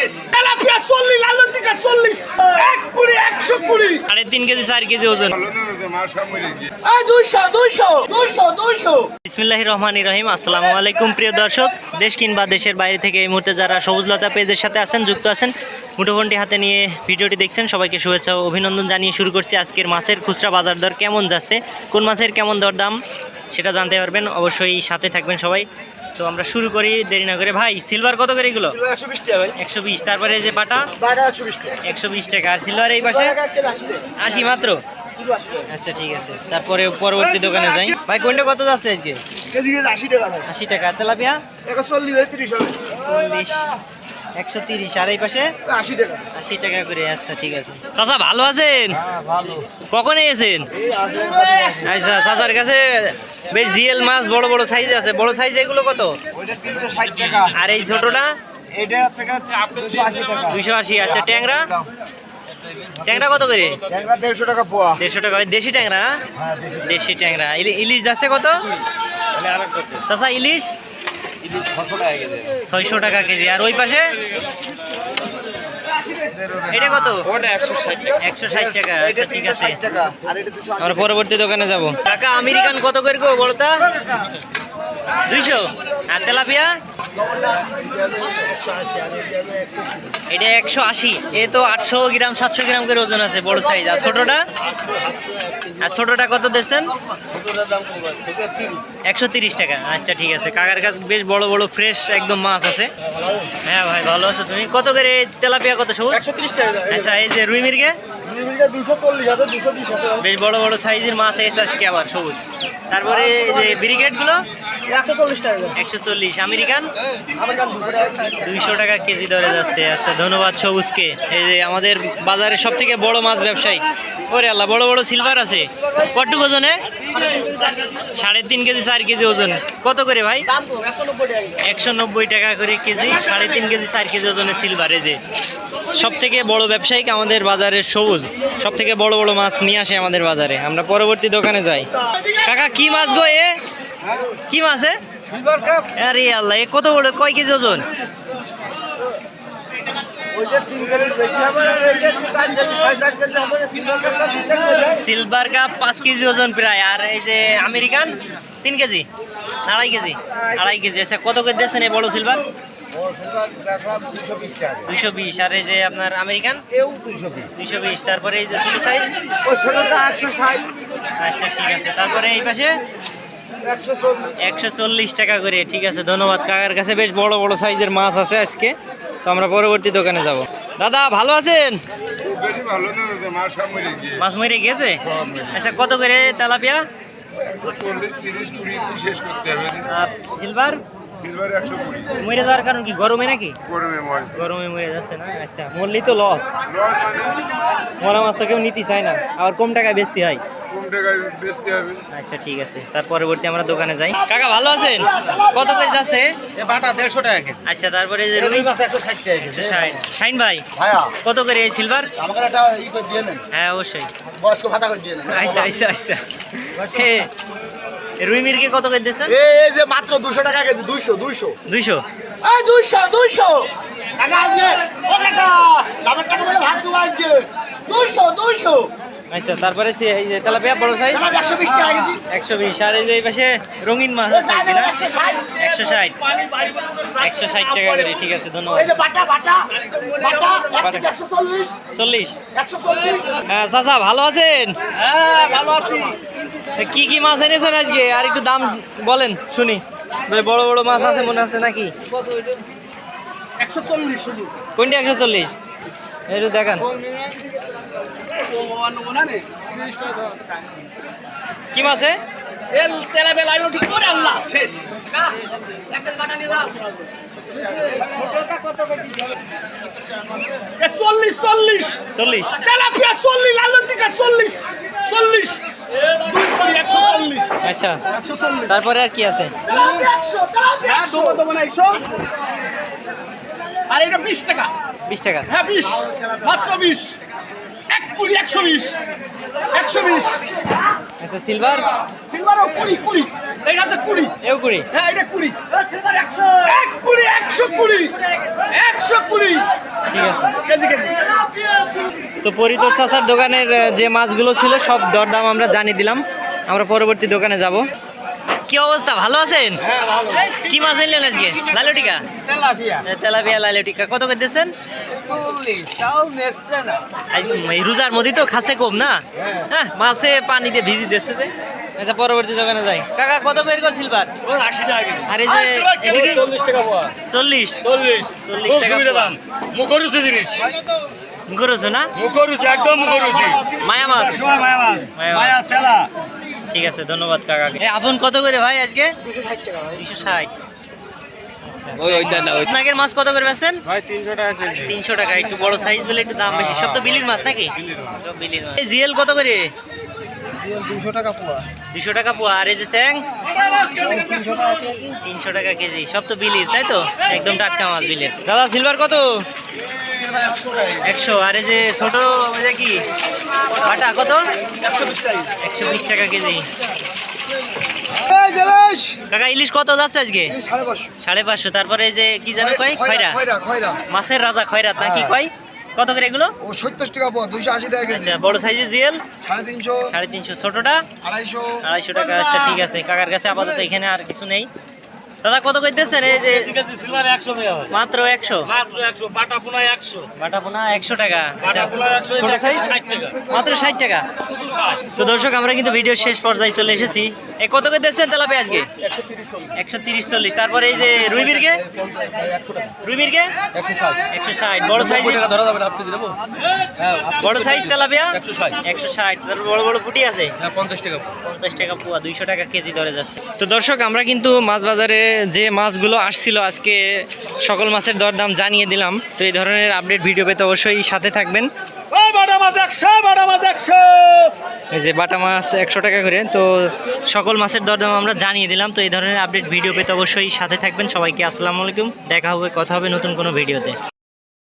শেষ। তেলাপিয়া চল্লিশ লালন টিকা চল্লিশ এক কুড়ি একশো কুড়ি। সাড়ে তিন কেজি চার কেজি ওজন। বিসমিল্লাহ রহমান রহিম আসসালামু আলাইকুম প্রিয় দর্শক। দেশ কিংবা দেশের বাইরে থেকে এই মুহূর্তে যারা সবুজলতা পেজের সাথে আছেন যুক্ত আছেন মুঠোফোনটি হাতে নিয়ে ভিডিওটি দেখছেন। সবাইকে শুভেচ্ছা ও অভিনন্দন জানিয়ে শুরু করছি আজকের মাছের খুচরা বাজার দর কেমন যাচ্ছে কোন মাছের কেমন দরদাম সেটা জানতে পারবেন। অবশ্যই সাথে থাকবেন সবাই। তো আমরা শুরু করি দেরি না করে। ভাই সিলভার কত করে এগুলো? একশো বিশ তারপরে এই যে বাটা? বাটা একশো বিশ টাকা। আর সিলভার এই পাশে? আশি মাত্র? আচ্ছা ঠিক আছে। তারপরে পরবর্তী দোকানে যাই। ভাই কোনটা কত যাচ্ছে আজকে? আশি টাকা আশি টাকা। তেলাপিয়া? চল্লিশ। একশো তিরিশ আর এই পাশে? আশি টাকা। আশি টাকা করে আচ্ছা ঠিক আছে। চাচা ভালো আছেন? হ্যাঁ ভালো। কখন এসেছেন? আচ্ছা চাচার কাছে বেশ জিএল মাছ বড় বড় সাইজ আছে। বড় সাইজ এগুলো কত? আর এই ছোটটা? এটা হচ্ছে দুশো আশি টাকা। দুইশো আশি আছে ট্যাংরা? ট্যাংরা কত করে? একটা দেড়শো টাকা পোয়া। দেড়শো টাকা দেশি ট্যাংরা না? হ্যাঁ দেশি ট্যাংরা। ইলি- ইলিশ যাচ্ছে কত? চাচা ইলিশ? ছয়শো টাকা কেজি। আর ওই পাশে? এটা কত? ওটা একশো ষাট টাকা। একশো ষাট টাকা আচ্ছা ঠিক আছে। আর পরবর্তী দোকানে যাব। কাকা, আমেরিকান কত করে গো বলতা? দুইশো। আর তেলাপিয়া? এটা একশো আশি। এ তো আটশো গ্রাম সাতশো গ্রাম করে ওজন আছে বড় সাইজ আর ছোটটা? আর ছোটটা কত দিচ্ছেন? একশো তিরিশ টাকা। আচ্ছা ঠিক আছে। কাকার কাছে বেশ বড় বড় ফ্রেশ একদম মাছ আছে। হ্যাঁ ভাই ভালো আছো তুমি? কত করে তেলাপিয়া কত সবুজ? আচ্ছা এই যে রুই মির্গে? বিশ বড় বড় সাইজের মাছ এসে আজকে আবার সবুজ। তারপরে যে ব্রিগেডগুলো? একশো চল্লিশ। একশো চল্লিশ আমেরিকান? দুইশো টাকা কেজি ধরে যাচ্ছে। আচ্ছা ধন্যবাদ সবুজকে। এই যে আমাদের বাজারে সব থেকে বড় মাছ ব্যবসায়ী। ওরে আল্লাহ, বড় বড় সিলভার আছে। কটুক ওজনে? সাড়ে তিন কেজি, চার কেজি ওজন। কত করে ভাই? একশো নব্বই টাকা করে কেজি, সাড়ে তিন কেজি, চার কেজি ওজনের সিলভার এই যে। সব থেকে বড় ব্যবসায়িক আমাদের বাজারের সবুজ। সব থেকে বড় বড় মাছ নিয়ে আসে আমাদের বাজারে। আমরা পরবর্তী দোকানে যাই। কাকা কি মাছ গো এ? কি মাছ এ? আরে আল্লাহ এ কত বড়? কয় কেজি ওজন? সিলভার কাপ পাঁচ কেজি ওজন প্রায়। আর এই যে আমেরিকান তিন কেজি? আড়াই কেজি? আড়াই কেজি। আচ্ছা কত করে দিয়েছেন এই বড় সিলভার বিশ দুইশো বিশ আর এই যে আপনার আমেরিকান? এও বিশ দুইশো বিশ তারপরে এই যে ছোটো সাইজ ওই ছোটোটা একশো ষাট আচ্ছা ঠিক আছে। তারপরে এই পাশে? একশো চল্লিশ টাকা করে ঠিক আছে ধন্যবাদ। কাকার কাছে বেশ বড় বড় সাইজের মাছ আছে আজকে তো আমরা পরবর্তী দোকানে যাব। দাদা ভালো আছেন? মাছ মরে গিয়ে মাছ মরে গেছে? আচ্ছা কত করে তেলাপিয়া? সিলভার? সিলভার একশো কুড়ি। মরে যাওয়ার কারণ কি? গরমে নাকি? গরমে মাছ গরমে মরে যাচ্ছে না? আচ্ছা মরলেই তো লস লস মানে? মরা মাছ তো কেউ নিতে চায় না। আবার কম টাকায় বেচতে হয়। কম টাকায় বেচতে হবে। আচ্ছা ঠিক আছে। তার পরবর্তী আমরা দোকানে যাই। কাকা ভালো আছেন? কত করে যাচ্ছে? এ বাটা দেড়শো টাকা কেজি। আচ্ছা তারপরে যে রুই মাছ একশো ষাট টাকা কেজি। শাইন শাইন ভাই ভাইয়া। কত করে এই সিলভার আমাকে একটা ই করে দিয়ে নেন। হ্যাঁ অবশ্যই। বয়স্ক ভাতা করে দিয়ে নেন। আচ্ছা আচ্ছা আচ্ছা। রুই মির্গে কত করে দিচ্ছেন এই যে মাত্র দুশো টাকা কেজি দুইশো দুইশো। দুইশো? এই দুইশো দুইশো। টাকা আজকে ও টাকা আমার টাকা বলে ভাত দেবো আজকে। দুইশো দুইশো। আচ্ছা তারপরে সে- এই যে তেলাপিয়া বড় সাইজ আমার একশো বিশ টাকা কেজি। একশো বিশ। আর এই যে এই পাশে রঙিন মাছ আছে কি না একশো ষাট। একশো ষাট। একশো ষাট টাকা করে ঠিক আছে ধন্যবাদ। এই যে বাটা বাটা। হ্যাঁ চাচা ভালো আছেন? হ্যাঁ ভালো আছি। কি কি মাছ এনেছেন আজকে? আর একটু দাম বলেন শুনি। বেশ বড় বড় মাছ আছে মনে আছে নাকি? কোনটা একশো চল্লিশ? একটু দেখান। কি মাছে চল্লিশ চল্লিশ। চল্লিশ। চল্লিশ চল্লিশ। আচ্ছা তারপরে আর কি আছে? হ্যাঁ দেবো দেবো না এইসব আর এটা বিশ টাকা। বিশ টাকা। হ্যাঁ বিশ। মাত্র বিশ। এক কুড়ি একশো বিশ। একশো বিশ। আচ্ছা সিলভার? সিলভারও কুড়ি কুড়ি। এটা আছে কুড়ি। এও কুড়ি। হ্যাঁ এটা কুড়ি। এক কুড়ি একশো কুড়ি। একশো কুড়ি। ঠিক আছে। KG KG. তো পরিতোষ চাচার দোকানের যে মাছগুলো ছিল সব দরদাম আমরা জানিয়ে দিলাম। আমরা পরবর্তী দোকানে যাব। কি অবস্থা? ভালো আছেন? হ্যাঁ কি মাছ এলেন আজকে? লালুটিকা? তেলাপিয়া। লালুটিকা। কত করে দিচ্ছেন চল্লিশ তাও নেসছে না। আজ এই রোজার মধ্যে তো খাসে কম না? হ্যাঁ। মাছে পানিতে ভিজি দিচ্ছে যে। আচ্ছা পরবর্তী দোকানে যাই। কাকা কত করে গো সিলভার আশি টাকা কেজি। যে এদিকে চল্লিশ টাকা চল্লিশ। চল্লিশ। চল্লিশ টাকা মুখরুচি জিনিস। করেছ না? মুখরুচি একদম মুখরুচি মায়া মাছ? মায়া মাছ। মায়া সেলা ঠিক আছে ধন্যবাদ কাকাকে এ, আপন কত করে ভাই আজকে? দুশো ষাট। না ওই আপনাদের মাছ কত করে বেচেন তিনশো টাকা তিনশো টাকা একটু বড় সাইজ বলে একটু দাম বেশি। সব তো বিলির মাছ নাকি? বিলির মাছ। এই জিএল কত করে? দুশো টাকা পোয়া। দুশো টাকা পোয়া। আর এই যে স্যাং? তিনশো টাকা কেজি। তিনশো টাকা কেজি। সব তো বিলির তাই তো? একদম টাটকা মাছ বিলের। দাদা সিলভার কত? একশো আর এই যে ছোট যে কি? বাটা কত? একশো বিশ টাকা একশো বিশ টাকা কেজি কাকা ইলিশ কত যাচ্ছে আজকে? সাড়ে পাঁচশো। তারপরে এই যে কি যেন কয়? খয়রা খয়রা। খয়রা মাছের রাজা খয়রাত নাকি হ্যাঁ। কয়? কত করে এগুলো? ও সত্তর টাকা পর দুইশো আশি টাকা আচ্ছা বড় সাইজের জিএল? সাড়ে তিনশো। সাড়ে তিনশো। ছোটটা? আড়াইশো। আড়াইশো টাকা আচ্ছা ঠিক আছে। কাকার কাছে আপাতত এখানে আর কিছু নেই। দাদা কত কইতেছেন? এই যে মাত্র একশো? বাটা পোনা একশো। বাটা পোনা একশো টাকা। ছোট সাইজ ষাট টাকা। মাত্র ষাট টাকা। তো দর্শক আমরা কিন্তু ভিডিও শেষ পর্যায়ে চলে এসেছি। এ কত করে দিচ্ছেন তেলাপি আজকে? একশো তিরিশ চল্লিশ। তারপরে এই যে রুইবিরকে রুইবিরকে একশো ষাট। বড় সাইজ দেবো। বড় সাইজ তেলাপিয়া? একশো ষাট। তারপর বড় বড় পুটি আছে? হ্যাঁ পঞ্চাশ টাকা পঞ্চাশ টাকা পোয়া দুইশো টাকা কেজি ধরে যাচ্ছে। তো দর্শক আমরা কিন্তু মাছ বাজারে যে মাছগুলো আসছিল আজকে সকল মাছের দরদাম জানিয়ে দিলাম। তো এই ধরনের আপডেট ভিডিও পেতে অবশ্যই সাথে থাকবেন। এই যে বাটা মাছ একশো টাকা করে, তো সকল মাছের দরদাম আমরা জানিয়ে দিলাম, তো এই ধরনের আপডেট ভিডিও পেতে অবশ্যই সাথে থাকবেন। সবাইকে আসসালামু আলাইকুম, দেখা হবে, কথা হবে নতুন কোনো ভিডিওতে